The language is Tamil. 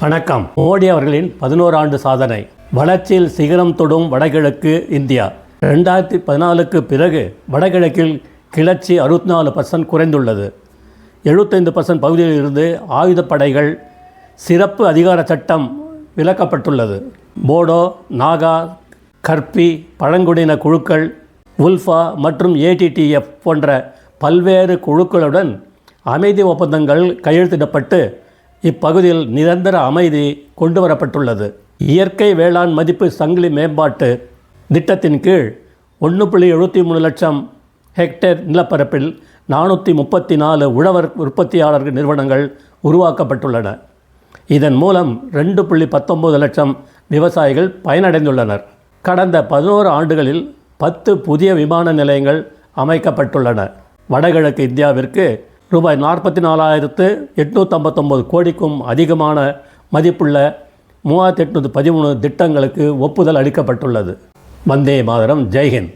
வணக்கம். மோடி அவர்களின் பதினோரு ஆண்டு சாதனை. வளர்ச்சியில் சிகரம் தொடும் வடகிழக்கு இந்தியா. ரெண்டாயிரத்தி பதினாலுக்கு பிறகு வடகிழக்கில் கிளர்ச்சி அறுபத்தி நாலு பர்சன்ட் குறைந்துள்ளது. எழுபத்தைந்து பர்சன்ட் பகுதியில் இருந்து ஆயுதப்படைகள் சிறப்பு அதிகார சட்டம் விலக்கப்பட்டுள்ளது. போடோ நாகா கர்பி பழங்குடியின குழுக்கள் உல்ஃபா மற்றும் ஏடிடிஎஃப் போன்ற பல்வேறு குழுக்களுடன் அமைதி ஒப்பந்தங்கள் கையெழுத்திடப்பட்டு இப்பகுதியில் நிரந்தர அமைதி கொண்டு வரப்பட்டுள்ளது இயற்கை வேளாண் மதிப்பு சங்கிலி மேம்பாட்டு திட்டத்தின் கீழ் ஒன்று புள்ளி எழுபத்தி மூணு லட்சம் ஹெக்டேர் நிலப்பரப்பில் நானூற்றி முப்பத்தி நாலு உழவர் உற்பத்தியாளர்கள் நிறுவனங்கள் உருவாக்கப்பட்டுள்ளன. இதன் மூலம் ரெண்டு புள்ளி பத்தொம்பது லட்சம் விவசாயிகள் பயனடைந்துள்ளனர். கடந்த பதினோரு ஆண்டுகளில் பத்து புதிய விமான நிலையங்கள் அமைக்கப்பட்டுள்ளன. வடகிழக்கு இந்தியாவிற்கு ரூபாய் நாற்பத்தி நாலாயிரத்து எட்நூற்றம்பத்தொம்பது கோடிக்கும் அதிகமான மதிப்புள்ள மூவாயிரத்தி எட்நூற்றி பதிமூணு திட்டங்களுக்கு ஒப்புதல் அளிக்கப்பட்டுள்ளது. வந்தே மாதரம். ஜெய்ஹிந்த்.